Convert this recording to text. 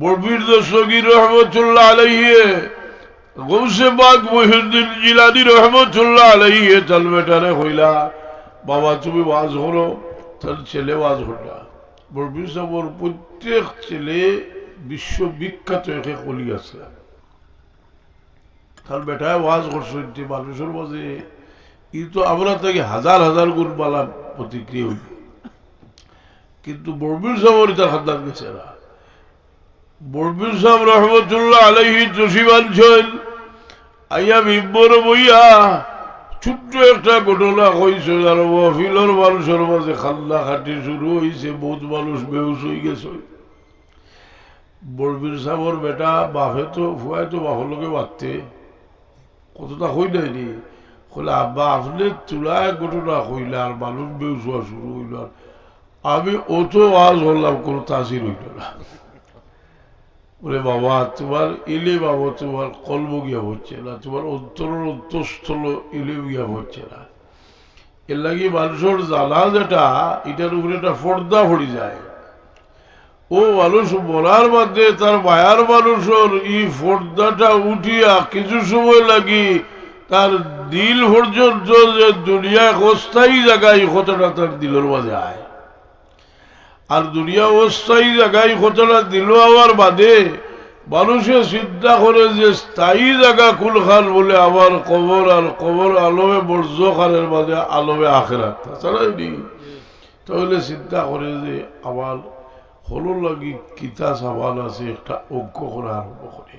বরবীর দশগীর রহমতুল্লাহ আলাইহে, গৌসে বাগ মহিউদ্দিন জিলানি রহমতুল্লাহ আলাইহে, তার বেটারে হইলা বাবা, তুমি ওয়াজ করো, তার ছেলে ওয়াজ হইলা বরবীর সাহর প্রত্যেক ছেলে বিশ্ববিখ্যাত একে কলি আছে। তার বেটায় ওয়াজ করছে মানুষের মাঝে। ই তো আমরা থেকে হাজার হাজার গুণ বালা প্রতিক্রিয়া হইল। কিন্তু বরবীর সাহর তার হাজার গেছে না। বরবীর সাহেব রহমতুল্লাহ আলহি জসিম আনছেন আইয়া বিম্বর বইয়া ছোট্ট একটা ঘটনা হয়েছে আর মহফিলর মানুষের মাঝে খান্না খাটি শুরু হয়েছে বহুত মানুষ বেউস হয়ে গেছে। বরবীর সাহেবর বেটা বাপে তো ফুয়াই তো বাপর লোকে বাঁধতে। কতটা হই নাইনি কলে আব্বা, আপনি তুলায় ঘটনা হইলে আর মানুষ বেউস শুরু হইল। আর আমি অত আজ হলাম কোনো তাসির হইল না। বলে, বাবা, তোমার ইলে বাবা, তোমার কলব গিয়া হচ্ছে না, তোমার অন্তরের অন্তঃস্থল ইলে গিয়া হচ্ছে না। এর লাগে মানুষের জ্বালা যেটা, এটার উপরে একটা পর্দা পড়ে যায়। ও মানুষ মরার মধ্যে, তার মায়ার মানুষের এই পর্দাটা উঠিয়া কিছু সময় লাগি তার দিল পর্যন্ত যে দুনিয়ায় অস্থায়ী জায়গায় কতটা তার দিলের মাঝে আয়। আর দুনিয়া অস্থায়ী জায়গায় কতটা দিল আবার বাদে মানুষে চিন্তা করে যে স্থায়ী জায়গা কুলখান বলে আবার কবর আর কবর আলমে বর্জ খানের মাঝে আলমে আখেরাত। তাছাড়া নেই তাহলে চিন্তা করে যে আমার হলো লাগি কিতা সাবান আছে, একটা অজ্ঞ করে আরম্ভ করে।